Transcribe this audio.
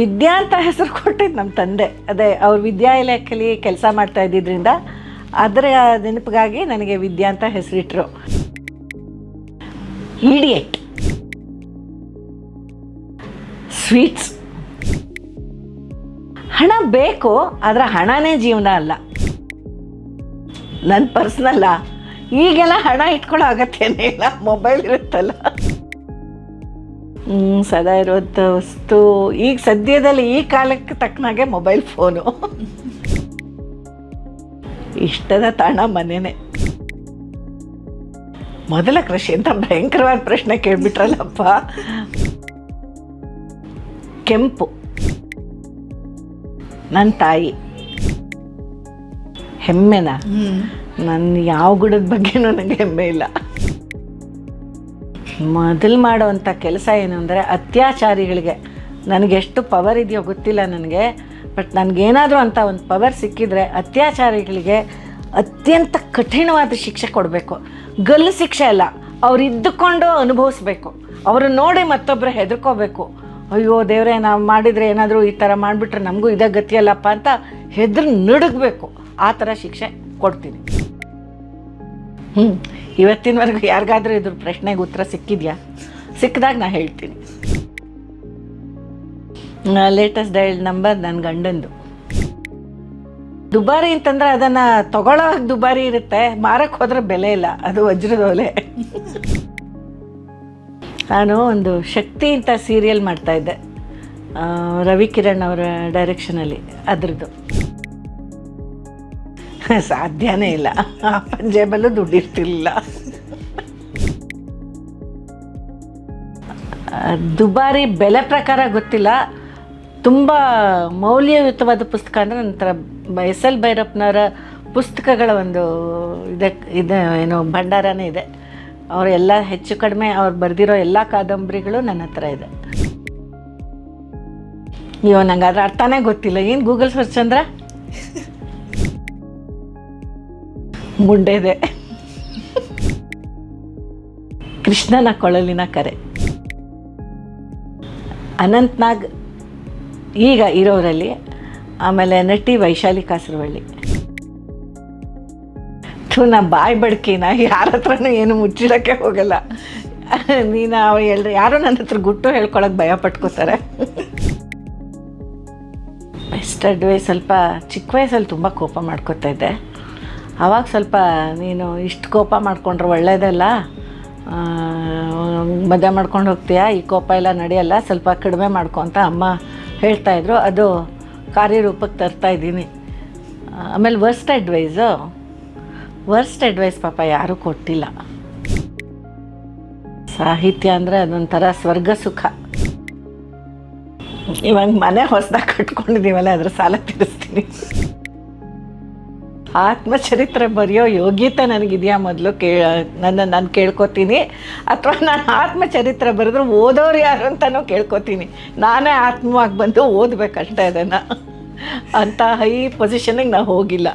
ವಿದ್ಯಾ ಅಂತ ಹೆಸರು ಕೊಟ್ಟಿದ್ದು ನಮ್ಮ ತಂದೆ. ಅದೇ, ಅವ್ರು ವಿದ್ಯಾಲಯದಲ್ಲಿ ಕೆಲಸ ಮಾಡ್ತಾ ಇದ್ದಿದ್ದರಿಂದ ಅದರ ನೆನಪಿಗಾಗಿ ನನಗೆ ವಿದ್ಯಾ ಅಂತ ಹೆಸರಿಟ್ರು. ಇಡಿಯಟ್ ಸ್ವೀಟ್ಸ್ ಹಣ ಬೇಕು, ಆದರೆ ಹಣನೇ ಜೀವನ ಅಲ್ಲ. ನನ್ನ ಪರ್ಸ್ನಲ್ಲ ಈಗೆಲ್ಲ ಹಣ ಇಟ್ಕೊಳ್ಳೋ ಅಗತ್ಯನೇ ಇಲ್ಲ ಮೊಬೈಲ್ ಇರುತ್ತಲ್ಲ. ಸದಾ ಇರುವಂಥ ವಸ್ತು. ಈಗ ಸದ್ಯದಲ್ಲಿ ಈ ಕಾಲಕ್ಕೆ ತಕ್ಕನಾಗೆ ಮೊಬೈಲ್ ಫೋನು ಇಷ್ಟದ ತಾಣ ಮನೆನೇ. ಮೊದಲ ಕೃಷಿ ಅಂತ ಭಯಂಕರವಾದ ಪ್ರಶ್ನೆ ಕೇಳ್ಬಿಟ್ರಲ್ಲಪ್ಪ. ಕೆಂಪು. ನನ್ನ ತಾಯಿ. ಹೆಮ್ಮೆನ? ನನ್ನ ಯಾವ ಗುಡದ ಬಗ್ಗೆ ನನಗೆ ಹೆಮ್ಮೆ ಇಲ್ಲ. ಮೊದಲು ಮಾಡುವಂಥ ಕೆಲಸ ಏನು ಅಂದರೆ ಅತ್ಯಾಚಾರಿಗಳಿಗೆ. ನನಗೆಷ್ಟು ಪವರ್ ಇದೆಯೋ ಗೊತ್ತಿಲ್ಲ ನನಗೆ. ಬಟ್ ನನಗೇನಾದರೂ ಅಂತ ಒಂದು ಪವರ್ ಸಿಕ್ಕಿದರೆ ಅತ್ಯಾಚಾರಿಗಳಿಗೆ ಅತ್ಯಂತ ಕಠಿಣವಾದ ಶಿಕ್ಷೆ ಕೊಡಬೇಕು. ಗಲ್ಲು ಶಿಕ್ಷೆ ಅಲ್ಲ, ಅವ್ರು ಇದ್ದುಕೊಂಡು ಅನುಭವಿಸ್ಬೇಕು. ಅವರು ನೋಡಿ ಮತ್ತೊಬ್ಬರು ಹೆದರ್ಕೋಬೇಕು. ಅಯ್ಯೋ ದೇವರೇ, ನಾವು ಮಾಡಿದರೆ ಏನಾದರೂ ಈ ಥರ ಮಾಡಿಬಿಟ್ರೆ ನಮಗೂ ಇದೇ ಗತಿಯಲ್ಲಪ್ಪ ಅಂತ ಹೆದ್ರು ನಡುಗಬೇಕು. ಆ ಥರ ಶಿಕ್ಷೆ ಕೊಡ್ತೀನಿ. ಇವತ್ತಿನವರೆಗೂ ಯಾರಿಗಾದರೂ ಇದ್ರ ಪ್ರಶ್ನೆಗೆ ಉತ್ತರ ಸಿಕ್ಕಿದ್ಯಾ? ಸಿಕ್ಕಿದಾಗ ನಾ ಹೇಳ್ತೀನಿ. ಲೇಟೆಸ್ಟ್ ಡೈಲ್ ನಂಬರ್ ನನ್ನ ಗಂಡಂದು. ದುಬಾರಿ ಅಂತಂದ್ರೆ ಅದನ್ನು ತಗೊಳ್ಳೋ ದುಬಾರಿ ಇರುತ್ತೆ. ಮಾರಕ್ಕೆ ಹೋದ್ರೆ ಬೆಲೆ ಇಲ್ಲ. ಅದು ವಜ್ರದ ಒಲೆ. ನಾನು ಒಂದು ಶಕ್ತಿ ಅಂತ ಸೀರಿಯಲ್ ಮಾಡ್ತಾಯಿದ್ದೆ ರವಿ ಕಿರಣ್ ಅವರ ಡೈರೆಕ್ಷನಲ್ಲಿ ಅದ್ರದ್ದು. ಸಾಧ್ಯನೇ ಇಲ್ಲ. ಅಪ್ಪನ ಜೇಬಲ್ಲೂ ದುಡ್ಡು ಇರ್ತಿರ್ಲಿಲ್ಲ ದುಬಾರಿ ಬೆಲೆ ಪ್ರಕಾರ ಗೊತ್ತಿಲ್ಲ. ತುಂಬ ಮೌಲ್ಯಯುತವಾದ ಪುಸ್ತಕ ಅಂದರೆ ನಂತರ ಎಸ್ ಎಲ್ ಭೈರಪ್ಪನವರ ಪುಸ್ತಕಗಳ ಒಂದು ಇದಕ್ಕೆ ಇದೆ, ಏನು ಭಂಡಾರನೇ ಇದೆ. ಅವರು ಎಲ್ಲ ಹೆಚ್ಚು ಕಡಿಮೆ ಅವ್ರು ಬರೆದಿರೋ ಎಲ್ಲ ಕಾದಂಬರಿಗಳು ನನ್ನ ಹತ್ರ ಇದೆ. ಅಯ್ಯೋ ನಂಗೆ ಅದರ ಅರ್ಥನೇ ಗೊತ್ತಿಲ್ಲ. ಏನು ಗೂಗಲ್ ಸರ್ಚ್ ಅಂದ್ರೆ? ಮುಂಡೆದೆ ಕೃಷ್ಣನ ಕೊಳಲಿನ ಕರೆ. ಅನಂತ್ನಾಗ್ ಈಗ ಇರೋರಲ್ಲಿ, ಆಮೇಲೆ ನಟಿ ವೈಶಾಲಿ ಕಾಸರವಳ್ಳಿ. ನಾ ಬಾಯಿ ಬಡ್ಕಿನ ಯಾರ ಹತ್ರನೂ ಏನು ಮುಚ್ಚಿಡೋಕ್ಕೆ ಹೋಗಲ್ಲ. ನೀನು, ಅವ ಎಲ್ರು, ಯಾರೋ ನನ್ನ ಹತ್ರ ಗುಟ್ಟು ಹೇಳ್ಕೊಳಕ್ಕೆ ಭಯ ಪಟ್ಕೋತಾರೆ. ಬೆಸ್ಟ್ ಅಡ್ವೈಸ್, ಸ್ವಲ್ಪ ಚಿಕ್ಕ ವಯಸ್ಸಲ್ಲಿ ತುಂಬ ಕೋಪ ಮಾಡ್ಕೋತಾ ಇದ್ದೆ. ಆವಾಗ ಸ್ವಲ್ಪ ನೀನು ಇಷ್ಟು ಕೋಪ ಮಾಡಿಕೊಂಡ್ರೆ ಒಳ್ಳೇದಲ್ಲ? ಆ, ಮದುವೆ ಮಾಡ್ಕೊಂಡು ಹೋಗ್ತೀಯಾ? ಈ ಕೋಪ ಎಲ್ಲ ನಡೆಯಲ್ಲ ಸ್ವಲ್ಪ ಕಡಿಮೆ ಮಾಡ್ಕೊ ಅಂತ ಅಮ್ಮ ಹೇಳ್ತಾಯಿದ್ರು ಅದು ಕಾರ್ಯರೂಪಕ್ಕೆ ತರ್ತಾ ಇದ್ದೀನಿ. ಆಮೇಲೆ ವರ್ಸ್ಟ್ ಅಡ್ವೈಸು ವರ್ಸ್ಟ್ ಅಡ್ವೈಸ್ ಪಾಪ ಯಾರೂ ಕೊಟ್ಟಿಲ್ಲ. ಸಾಹಿತ್ಯ ಅಂದರೆ ಅದೊಂಥರ ಸ್ವರ್ಗ ಸುಖ. ಇವಾಗ ಮನೆ ಹೊಸದಾಗಿ ಕಟ್ಕೊಂಡಿದ್ದೀವಲ್ಲ ಅದ್ರ ಸಾಲ ತೀರಿಸ್ತೀನಿ. ಆತ್ಮಚರಿತ್ರೆ ಬರೆಯೋ ಯೋಗ್ಯತೆ ನನಗಿದೆಯಾ ಮೊದಲು ಕೇ ನನ್ನ, ನಾನು ಕೇಳ್ಕೊತೀನಿ. ಅಥವಾ ನಾನು ಆತ್ಮಚರಿತ್ರೆ ಬರೆದ್ರೆ ಓದೋರು ಯಾರು ಅಂತಲೂ ಕೇಳ್ಕೊತೀನಿ. ನಾನೇ ಆತ್ಮವಾಗಿ ಬಂದು ಓದಬೇಕಷ್ಟೇ ಅದನ್ನು. ಅಂತ ಹೈ ಪೊಸಿಷನಿಗೆ ನಾನು ಹೋಗಿಲ್ಲ.